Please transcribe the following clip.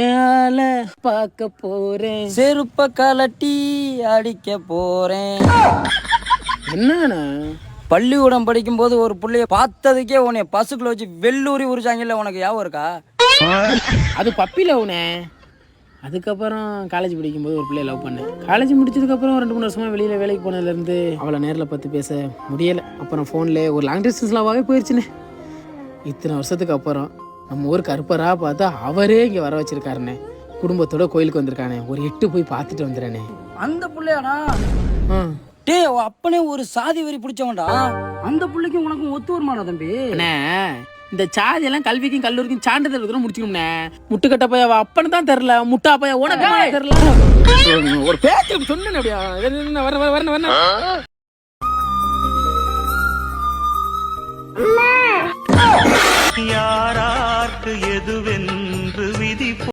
ஏல பார்க்க போறேன். செருப்ப கலட்டி அடிக்க போறேன். என்னண்ணா? பள்ளிக்கூடம் படிக்கும்போது ஒரு புள்ளைய பார்த்ததுக்கே உன்னை பசுக்குள்ள வச்சு வெள்ளூரி உரிச்சாங்கல்ல உனக்கு ஞாபகம் இருக்கா? அது பப்பில உனே அதுக்கப்புறம் காலேஜ் படிக்கும்போது ஒரு பிள்ளைய லவ் பண்ணேன். காலேஜ் முடிச்சதுக்கப்புறம் ரெண்டு மூணு வருஷமா வெளியில் வேலைக்கு போனதுலேருந்து அவளை நேரில் பார்த்து பேச முடியலை. அப்புறம் ஃபோனில் ஒரு லாங் டிஸ்டன்ஸ் லவ்வாகவே போயிடுச்சுண்ணே இத்தனை வருஷத்துக்கு அப்புறம் நம்ம ஊர் கருப்பராக பார்த்தா அவரே இங்கே வர வச்சிருக்காருண்ணே. குடும்பத்தோட கோயிலுக்கு வந்திருக்கானே. ஒரு எட்டு போய் பார்த்துட்டு வந்துடுறேனே. அந்த புள்ளையாடா. உன் அப்பனே ஒரு சாதி வெறி பிடிச்சவன்டா. அந்த புள்ளைக்கும் உனக்கும் ஒத்து வருமானா தம்பி? அண்ணே இந்த சாதி எல்லாம் கல்விக்கும் கல்லூரிக்கும் சான்றிதழ் கூட முடிச்சுக்கணும்ண்ணே. முட்டுக்கட்ட போய் அவ அப்பன்னு தான் தெரில முட்டா போய் உனக்கு தெரியல? ஒரு பேச்சு சொன்னேன் அப்படியா? வர வர வர என்று விதி